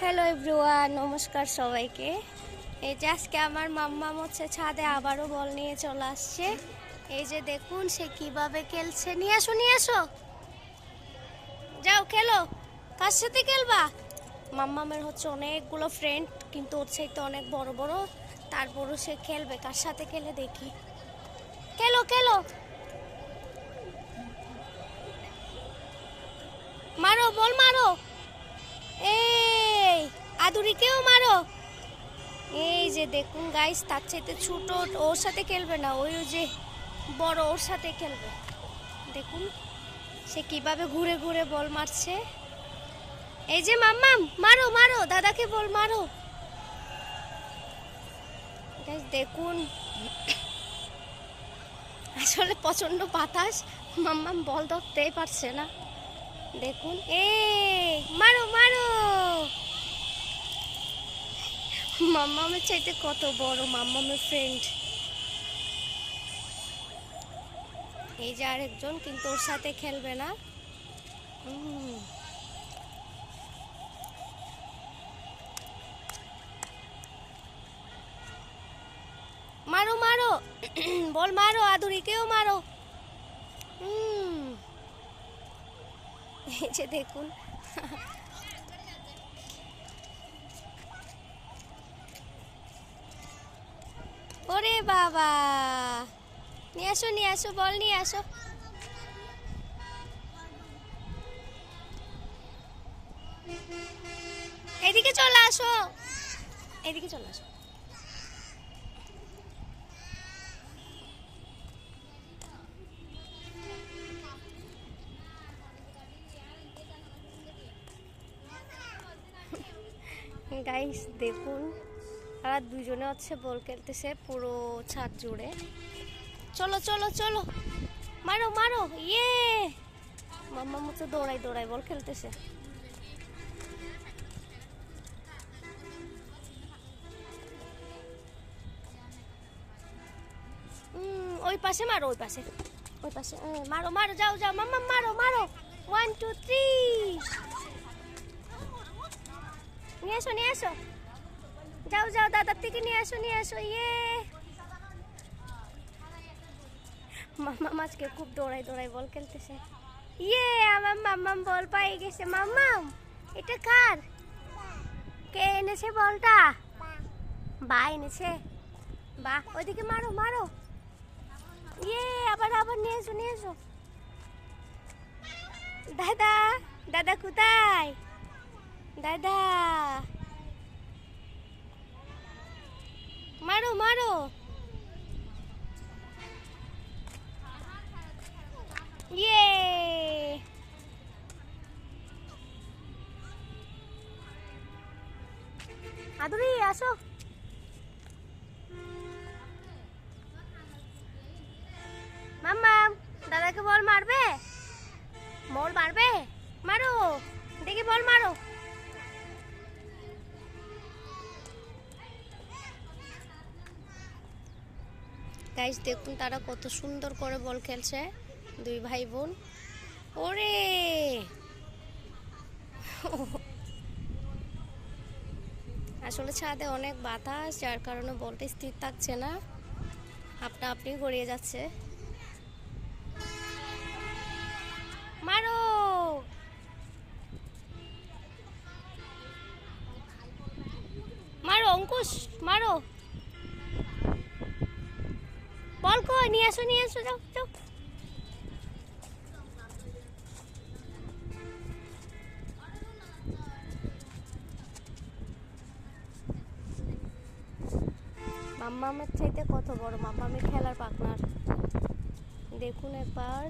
Hello everyone নমস্কার সবাইকে। এই যে আজকে আমার মাম্মা হচ্ছে ছাদে আবারও বল নিয়ে চলে আসছে। এই যে দেখুন, সে কীভাবে খেলছে। নিয়ে আসো নিয়ে আসো। যাও, খেলো। কার সাথে খেলবা? মাম্মামের হচ্ছে অনেকগুলো ফ্রেন্ড কিন্তু ওর চাইতে অনেক বড় বড়। তারপরও সে খেলবে। কার সাথে খেলে দেখি। খেলো খেলো। মারো, বল মারো। এই মারো। এই যে দেখুন গাইস তার চাইতে ছোট ওর সাথে খেলবে না। ওই যে বড় ওর সাথে খেলবে। দেখুন, সে কীভাবে ঘুরে ঘুরে বল মারছে। এই যে মাম্মাম, মারো মারো, দাদাকে বল মারো। দেখুন। আসলে প্রচণ্ড বাতাস। মাম্মাম বল ধরতেই পারছে না। দেখুন এ মারো মারো। মাম্মামের চাইতে কত বড় মাম্মামের ফ্রেন্ড এই যে আরেকজন, কিন্তু ওর সাথে খেলবে না। মারো মারো। বল মারো, আদুরিকেও মারো। এই যে দেখুন ওরে বাবা। নিয়ে আসো নিয়ে আসো, বল নিয়ে আসো। এদিকে চলে আসো। এদিকে চলে আসো। গাইস দেখুন। তারা দুজনে হচ্ছে বল খেলতেছে পুরো ছাদ জুড়ে। চলো চলো চলো। মারো মারো। ইয়ে! মাম্মা মতো দৌড়াই দৌড়াই বল খেলতেছে। ওই পাশে মারো, ওই পাশে। ওই পাশে মারো মারো, যাও যাও। মাম্মা, মারো মারো। ওয়ান টু থ্রি নিয়ে আসো নিয়ে আসো যাও যাও দাদার থেকে নিয়ে আসো নিয়ে আসো ইয়ে। মাম্মা মাছকে খুব দৌড়াই দৌড়াই বল খেলতেছে। ইয়ে আমার মাম্মাম বল পাই গেছে। মাম্মাম, এটা কার? কে এনেছে বলটা? বা এনেছে। বা, ওইদিকে মারো মারো। ইয়ে আবার আবার নিয়ে এসো নিয়ে এসো। দাদা দাদা কোথায়? দাদা। মারো। ইয়ে। আদুরি আসো। মাম্মাম দাদাকে বল মারবে? বল মারবে? মারো। দেখি বল মারো। গাইস দেখুন তারা কত সুন্দর করে বল খেলছে। দুই ভাই বোন। ওরে! আসলে ছাদে অনেক বাতাস, যার কারণে বলটা স্থির থাকছে না। আপনা আপনি গড়িয়ে যাচ্ছে। মারো! মারো, অঙ্কুশ, মারো। বল কো নিয়ে আসো নিয়ে আসো, যাও যাও। মাম্মামের চাইতে কত বড়? মাম্মামের খেলার পাকনার দেখুন একবার।